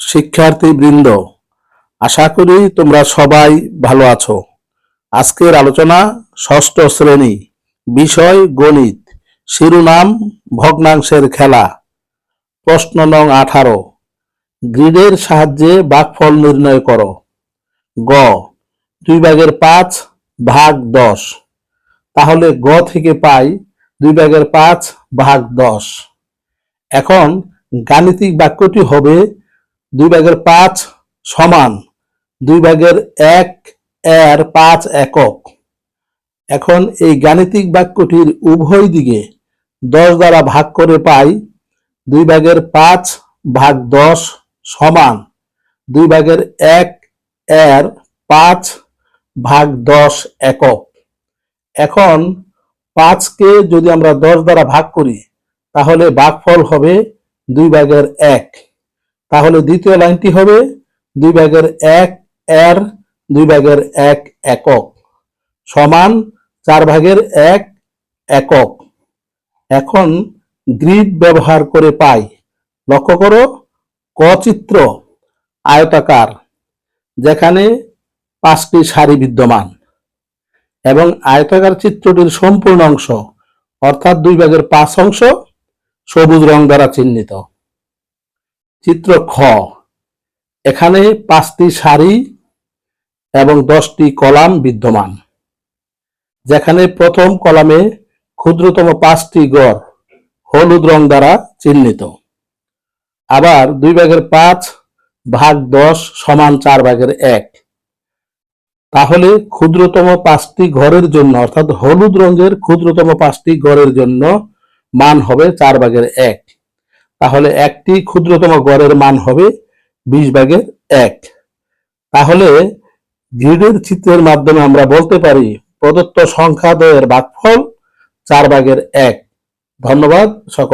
শিক্ষার্থী বৃন্দ আশা করি তোমরা সবাই ভালো আছো। আজকের আলোচনা ষষ্ঠ শ্রেণি, বিষয় গণিত, শিরোনাম ভগ্নাংশের খেলা। প্রশ্ন নং আঠারো, গ্রিডের সাহায্যে ভাগফল নির্ণয় করো। গ, দুই ভাগের পাঁচ ভাগ দশ। তাহলে গ থেকে পাই দুই ভাগের পাঁচ ভাগ দশ। এখন গাণিতিক বাক্যটি হবে দুই ভাগের পাঁচ সমান দুই ভাগের এক, এর পাঁচ একক। এখন এই গাণিতিক বাক্যটির উভয় দিকে দশ দ্বারা ভাগ করে পাই, দুই ভাগের পাঁচ ভাগ দশ সমান দুই ভাগের এক, এর পাঁচ ভাগ দশ একক। এখন পাঁচকে যদি আমরা দশ দ্বারা ভাগ করি, তাহলে ভাগফল হবে দুই ভাগের এক। তাহলে দ্বিতীয় লাইনটি হবে দুই ভাগের এক এর দুই ভাগের এক একক সমান চার ভাগের এক একক। এখন গ্রিড ব্যবহার করে পাই। লক্ষ্য করো, ক চিত্র আয়তাকার, যেখানে পাঁচটি সারি বিদ্যমান এবং আয়তাকার চিত্রটির সম্পূর্ণ অংশ, অর্থাৎ দুই ভাগের পাঁচ অংশ সবুজ রং দ্বারা চিহ্নিত। চিত্র খ। এখানে পাঁচটি সারি এবং দশটি কলাম বিদ্যমান, যেখানে প্রথম কলামে ক্ষুদ্রতম পাঁচটি গড় হলুদ রং দ্বারা চিহ্নিত। আবার দুই ভাগের পাঁচ ভাগ দশ সমান চার ভাগের এক। তাহলে ক্ষুদ্রতম পাঁচটি ঘরের জন্য, অর্থাৎ হলুদ রঙের ক্ষুদ্রতম পাঁচটি ঘরের জন্য মান হবে চার ভাগের এক। তাহলে একটি ক্ষুদ্রতম গড়ের মান হবে বিশ ভাগের এক। তাহলে গ্রিডের চিত্রের মাধ্যমে আমরা বলতে পারি প্রদত্ত সংখ্যা দ্বয়ের ভাগফল চার ভাগের এক। ধন্যবাদ সকল